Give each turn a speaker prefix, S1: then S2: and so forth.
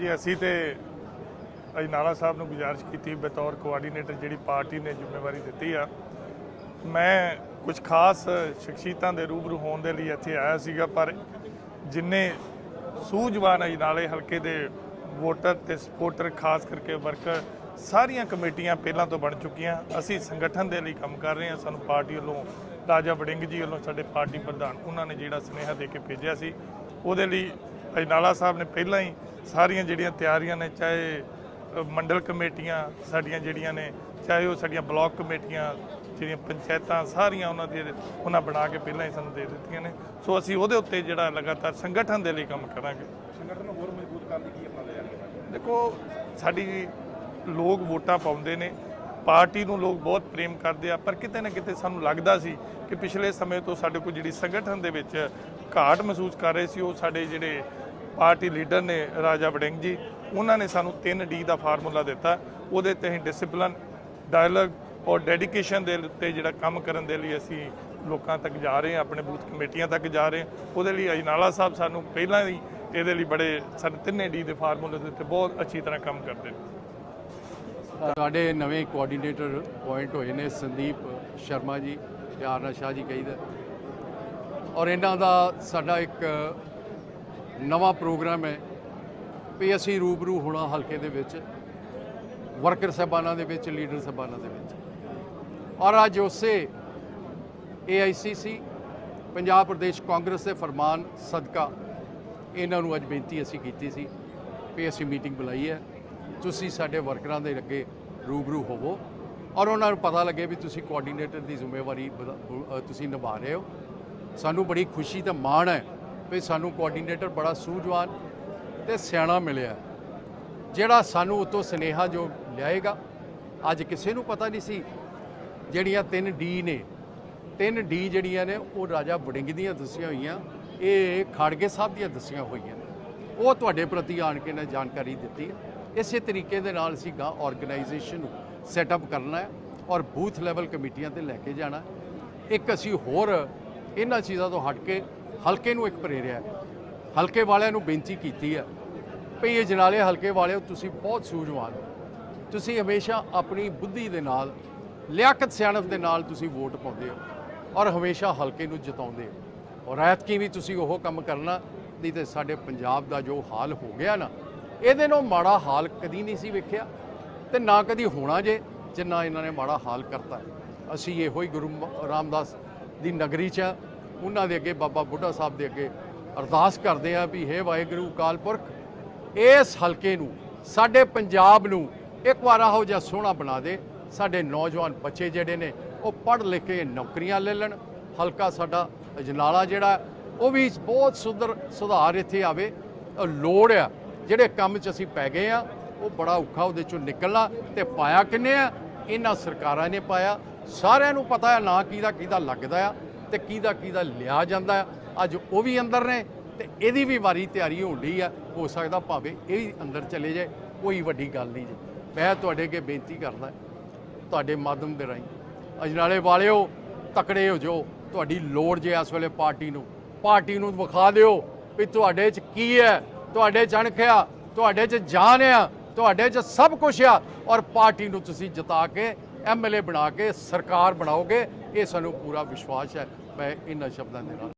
S1: ਜੀ, ਅਸੀਂ ਤੇ ਅਜਨਾਲਾ ਸਾਹਿਬ ਨੂੰ ਗੁਜ਼ਾਰਿਸ਼ ਕੀਤੀ ਬਤੌਰ ਕੋਆਰਡੀਨੇਟਰ ਜਿਹੜੀ ਪਾਰਟੀ ਨੇ ਜ਼ਿੰਮੇਵਾਰੀ ਦਿੱਤੀ ਆ। ਮੈਂ ਕੁਝ ਖਾਸ ਸ਼ਖਸੀਅਤਾਂ ਦੇ ਰੂਬਰੂ ਹੋਣ ਦੇ ਲਈ ਇੱਥੇ ਆਇਆ ਸੀਗਾ, ਪਰ ਜਿੰਨੇ ਸੂਝਵਾਨ ਅਜਨਾਲੇ ਹਲਕੇ ਦੇ ਵੋਟਰ ਤੇ ਸਪੋਰਟਰ, ਖਾਸ ਕਰਕੇ ਵਰਕਰ, ਸਾਰੀਆਂ ਕਮੇਟੀਆਂ ਪਹਿਲਾਂ ਤੋਂ ਬਣ ਚੁੱਕੀਆਂ। ਅਸੀਂ ਸੰਗਠਨ ਦੇ ਲਈ ਕੰਮ ਕਰ ਰਹੇ ਹਾਂ। ਸਾਨੂੰ ਪਾਰਟੀ ਵੱਲੋਂ ਰਾਜਾ ਵੜਿੰਗ ਜੀ ਵੱਲੋਂ ਸਾਡੇ ਪਾਰਟੀ ਪ੍ਰਧਾਨ, ਉਹਨਾਂ ਨੇ ਜਿਹੜਾ ਸੁਨੇਹਾ ਦੇ ਕੇ ਭੇਜਿਆ ਸੀ, ਉਹਦੇ ਲਈ ਅਜਨਾਲਾ ਸਾਹਿਬ ਨੇ ਪਹਿਲਾਂ ਹੀ ਸਾਰੀਆਂ ਜਿਹੜੀਆਂ ਤਿਆਰੀਆਂ ਨੇ ਚਾਹੇ ਮੰਡਲ ਕਮੇਟੀਆਂ ਸਾਡੀਆਂ ਜਿਹੜੀਆਂ ਨੇ ਚਾਹੇ ਉਹ ਸਾਡੀਆਂ ਬਲਾਕ ਕਮੇਟੀਆਂ ਜਿਹੜੀਆਂ ਪੰਚਾਇਤਾਂ ਸਾਰੀਆਂ ਉਹਨਾਂ ਦੇ ਉਹਨਾਂ ਬਣਾ ਕੇ ਪਹਿਲਾਂ ਹੀ ਸਾਨੂੰ ਦੇ ਦਿੱਤੀਆਂ ਨੇ। ਸੋ ਅਸੀਂ ਉਹਦੇ ਉੱਤੇ ਜਿਹੜਾ ਲਗਾਤਾਰ ਸੰਗਠਨ ਦੇ ਲਈ ਕੰਮ ਕਰਾਂਗੇ।
S2: ਸੰਗਠਨ ਨੂੰ ਹੋਰ ਮਜ਼ਬੂਤ ਕਰਨ ਦੀ ਕੀ ਆਪਣਾ ਲਿਆ
S1: ਦੇਖੋ ਸਾਡੀ ਲੋਕ ਵੋਟਾਂ ਪਾਉਂਦੇ ਨੇ। ਪਾਰਟੀ ਨੂੰ ਲੋਕ ਬਹੁਤ ਪ੍ਰੇਮ ਕਰਦੇ ਆ ਪਰ ਕਿਤੇ ਨਾ ਕਿਤੇ ਸਾਨੂੰ ਲੱਗਦਾ ਸੀ ਕਿ ਪਿਛਲੇ ਸਮੇਂ ਤੋਂ ਸਾਡੇ ਕੋਲ ਜਿਹੜੀ ਸੰਗਠਨ ਦੇ ਵਿੱਚ ਘਾਟ ਮਹਿਸੂਸ ਕਰ ਰਹੇ ਸੀ ਉਹ ਸਾਡੇ ਜਿਹੜੇ ਪਾਰਟੀ ਲੀਡਰ ਨੇ ਰਾਜਾ ਵੜਿੰਗ ਜੀ, ਉਹਨਾਂ ਨੇ ਸਾਨੂੰ 3D ਦਾ ਫਾਰਮੂਲਾ ਦਿੱਤਾ। ਉਹਦੇ ਤੇ ਅਸੀਂ ਡਿਸਪਲਿਨ ਡਾਇਲੌਗ ਔਰ ਡੈਡੀਕੇਸ਼ਨ ਦੇ ਉੱਤੇ ਜਿਹੜਾ ਕੰਮ ਕਰਨ ਦੇ ਲਈ ਅਸੀਂ ਲੋਕਾਂ ਤੱਕ ਜਾ ਰਹੇ ਹਾਂ, ਆਪਣੇ ਬੂਥ ਕਮੇਟੀਆਂ ਤੱਕ ਜਾ ਰਹੇ ਹਾਂ। ਉਹਦੇ ਲਈ ਅਜਨਾਲਾ ਸਾਹਿਬ ਸਾਨੂੰ ਪਹਿਲਾਂ ਹੀ ਇਹਦੇ ਲਈ ਬੜੇ ਸਾਡੇ ਤਿੰਨੇ ਡੀ ਦੇ ਫਾਰਮੂਲੇ ਦੇ ਉੱਤੇ ਬਹੁਤ ਅੱਛੀ ਤਰ੍ਹਾਂ ਕੰਮ ਕਰਦੇ ਨੇ।
S3: ਸਾਡੇ ਨਵੇਂ ਕੋਆਰਡੀਨੇਟਰ ਪੁਆਇੰਟ ਹੋਏ ਨੇ ਸੰਦੀਪ ਸ਼ਰਮਾ ਜੀ ਤੇ ਆਰਨਾ ਸ਼ਾਹ ਜੀ ਕਹੀਦਾ। ਔਰ ਇਹਨਾਂ ਦਾ ਸਾਡਾ ਇੱਕ ਨਵਾਂ ਪ੍ਰੋਗਰਾਮ ਹੈ ਵੀ ਅਸੀਂ ਰੂਬਰੂ ਹੋਣਾ ਹਲਕੇ ਦੇ ਵਿੱਚ ਵਰਕਰ ਸਾਹਿਬਾਨਾਂ ਦੇ ਵਿੱਚ ਲੀਡਰ ਸਾਹਿਬਾਨਾਂ ਦੇ ਵਿੱਚ। ਔਰ ਅੱਜ ਉਸੇ AICC ਪੰਜਾਬ ਪ੍ਰਦੇਸ਼ ਕਾਂਗਰਸ ਦੇ ਫਰਮਾਨ ਸਦਕਾ, ਇਹਨਾਂ ਨੂੰ ਅੱਜ ਬੇਨਤੀ ਅਸੀਂ ਕੀਤੀ ਸੀ ਵੀ ਅਸੀਂ ਮੀਟਿੰਗ ਬੁਲਾਈ ਹੈ, ਤੁਸੀਂ ਸਾਡੇ ਵਰਕਰਾਂ ਦੇ ਅੱਗੇ ਰੂਬਰੂ ਹੋਵੋ ਔਰ ਉਹਨਾਂ ਨੂੰ ਪਤਾ ਲੱਗੇ ਵੀ ਤੁਸੀਂ ਕੋਆਰਡੀਨੇਟਰ ਦੀ ਜ਼ਿੰਮੇਵਾਰੀ ਬਦਾ- ਤੁਸੀਂ ਨਿਭਾ ਰਹੇ ਹੋ। ਸਾਨੂੰ ਬੜੀ ਖੁਸ਼ੀ ਤੇ ਮਾਣ ਹੈ ਵੀ ਸਾਨੂੰ ਕੋਆਰਡੀਨੇਟਰ ਬੜਾ ਸੂਝਵਾਨ ਤੇ ਸਿਆਣਾ ਮਿਲਿਆ। ਜਿਹੜਾ ਸਾਨੂੰ ਉਤੋਂ ਸਨੇਹਾ ਜੋ ਲਿਆਏਗਾ, ਅੱਜ ਕਿਸੇ ਨੂੰ ਪਤਾ ਨਹੀਂ ਸੀ, ਜਿਹੜੀਆਂ ਤਿੰਨ ਡੀ ਨੇ। ਤਿੰਨ ਡੀ ਜਿਹੜੀਆਂ ਨੇ, ਉਹ ਰਾਜਾ ਵੜਿੰਗ ਦੀਆਂ ਦੱਸੀਆਂ ਹੋਈਆਂ, ਇਹ ਖਾੜਗੇ ਸਾਹਿਬ ਦੀਆਂ ਦੱਸੀਆਂ ਹੋਈਆਂ। ਉਹ ਤੁਹਾਡੇ ਪ੍ਰਤੀ ਆਣ ਕੇ ਨੇ ਜਾਣਕਾਰੀ ਦਿੱਤੀ। ਇਸੇ ਤਰੀਕੇ ਦੇ ਨਾਲ ਅਸੀਂ ਗਾਂ ਆਰਗੇਨਾਈਜੇਸ਼ਨ ਨੂੰ ਸੈਟਅਪ ਕਰਨਾ ਹੈ ਔਰ ਬੂਥ ਲੈਵਲ ਕਮੇਟੀਆਂ ਤੇ ਲੈ ਕੇ ਜਾਣਾ। ਇੱਕ ਅਸੀਂ ਹੋਰ ਇਹਨਾਂ ਚੀਜ਼ਾਂ ਤੋਂ ਹਟ ਕੇ ਹਲਕੇ ਨੂੰ ਇੱਕ ਪ੍ਰੇਰਿਆ ਹਲਕੇ ਵਾਲਿਆਂ ਨੂੰ ਬੇਨਤੀ ਕੀਤੀ ਹੈ ਭਈ ਇਹ ਜਨਾਲੇ ਹਲਕੇ ਵਾਲਿਓ, ਤੁਸੀਂ ਬਹੁਤ ਸੂਝਵਾਨ ਹੋ। ਤੁਸੀਂ ਹਮੇਸ਼ਾ ਆਪਣੀ ਬੁੱਧੀ ਦੇ ਨਾਲ, ਲਿਆਕਤ ਸਿਆਣਪ ਦੇ ਨਾਲ ਤੁਸੀਂ ਵੋਟ ਪਾਉਂਦੇ ਹੋ ਔਰ ਹਮੇਸ਼ਾ ਹਲਕੇ ਨੂੰ ਜਿਤਾਉਂਦੇ ਹੋ। ਔਰ ਐਤਕੀ ਵੀ ਤੁਸੀਂ ਉਹ ਕੰਮ ਕਰਨਾ, ਨਹੀਂ ਤੇ ਸਾਡੇ ਪੰਜਾਬ ਦਾ ਜੋ ਹਾਲ ਹੋ ਗਿਆ ਨਾ, ਇਹਦੇ ਨਾਲੋਂ ਮਾੜਾ ਹਾਲ ਕਦੀ ਨਹੀਂ ਸੀ ਵੇਖਿਆ ਤੇ ਨਾ ਕਦੀ ਹੋਣਾ ਜੇ, ਜਿੰਨਾ ਇਹਨਾਂ ਨੇ ਮਾੜਾ ਹਾਲ ਕਰਤਾ। ਅਸੀਂ ਇਹੋ ਹੀ ਗੁਰੂ ਰਾਮਦਾਸ ਦੀ ਨਗਰੀ 'ਚ ਉਹਨਾਂ ਦੇ ਅੱਗੇ ਬਾਬਾ ਬੁੱਢਾ ਸਾਹਿਬ ਦੇ ਅੱਗੇ ਅਰਦਾਸ ਕਰਦੇ ਆ ਵੀ ਹੇ ਵਾਹਿਗੁਰੂ ਕਾਲ ਪੁਰਖ, ਇਸ ਹਲਕੇ ਨੂੰ, ਸਾਡੇ ਪੰਜਾਬ ਨੂੰ ਇੱਕ ਵਾਰ ਆਹੋ ਜਿਹਾ ਸੋਹਣਾ ਬਣਾ ਦੇ। ਸਾਡੇ ਨੌਜਵਾਨ ਬੱਚੇ ਜਿਹੜੇ ਨੇ, ਉਹ ਪੜ੍ਹ ਲਿਖ ਕੇ ਨੌਕਰੀਆਂ ਲੈ ਲੈਣ। ਹਲਕਾ ਸਾਡਾ ਅਜਨਾਲਾ ਜਿਹੜਾ, ਉਹ ਵੀ ਬਹੁਤ ਸੁਧਰ ਸੁਧਾਰ ਇੱਥੇ ਆਵੇ। ਲੋੜ ਆ, ਜਿਹੜੇ ਕੰਮ 'ਚ ਅਸੀਂ ਪੈ ਗਏ ਆ, ਉਹ ਬੜਾ ਔਖਾ ਉਹਦੇ ਚੋਂ ਨਿਕਲਣਾ ਤੇ ਪਾਇਆ ਕਿੰਨੇ ਆ? ਇਹਨਾਂ ਸਰਕਾਰਾਂ ਨੇ ਪਾਇਆ। ਸਾਰਿਆਂ ਨੂੰ ਪਤਾ ਹੈ ਨਾ ਕਿਹਦਾ ਕਿਹਦਾ ਲੱਗਦਾ ਆ। ਤੇ ਕਿਹਦਾ ਕਿਹਦਾ ਲਿਆ ਜਾਂਦਾ ਅੱਜ ਉਹ ਵੀ ਅੰਦਰ ਨੇ ਤੇ ਇਹਦੀ ਵੀ ਵਾਰੀ ਤਿਆਰੀ ਹੋਣ ਲਈ ਆ। ਹੋ ਸਕਦਾ ਭਾਵੇਂ ਇਹ ਵੀ ਅੰਦਰ ਚਲੇ ਜਾਏ, ਕੋਈ ਵੱਡੀ ਗੱਲ ਨਹੀਂ ਜੀ। ਮੈਂ ਤੁਹਾਡੇ ਅੱਗੇ ਬੇਨਤੀ ਕਰਦਾ, ਤੁਹਾਡੇ ਮਾਧਿਅਮ ਦੇ ਰਾਹੀਂ। ਅਜਨਾਲੇ ਵਾਲਿਓ, ਤਕੜੇ ਹੋ ਜਾਓ। ਤੁਹਾਡੀ ਲੋੜ ਜੇ ਇਸ ਵੇਲੇ ਪਾਰਟੀ ਨੂੰ ਪਾਰਟੀ ਨੂੰ ਵਿਖਾ ਦਿਓ ਵੀ ਤੁਹਾਡੇ 'ਚ ਕੀ ਹੈ, ਤੁਹਾਡੇ 'ਚ ਅਣਖ ਆ, ਤੁਹਾਡੇ 'ਚ ਜਾਨ ਆ, ਤੁਹਾਡੇ 'ਚ ਸਭ ਕੁਝ ਆ ਔਰ ਪਾਰਟੀ ਨੂੰ ਤੁਸੀਂ ਜਿਤਾ ਕੇ ਐਮਐਲਏ ਬਣਾ ਕੇ, ਸਰਕਾਰ ਬਣਾਓਗੇ, ਇਹ ਸਾਨੂੰ ਪੂਰਾ ਵਿਸ਼ਵਾਸ ਹੈ। ਮੈਂ ਇਹਨਾਂ ਸ਼ਬਦਾਂ ਦੇ ਨਾਲ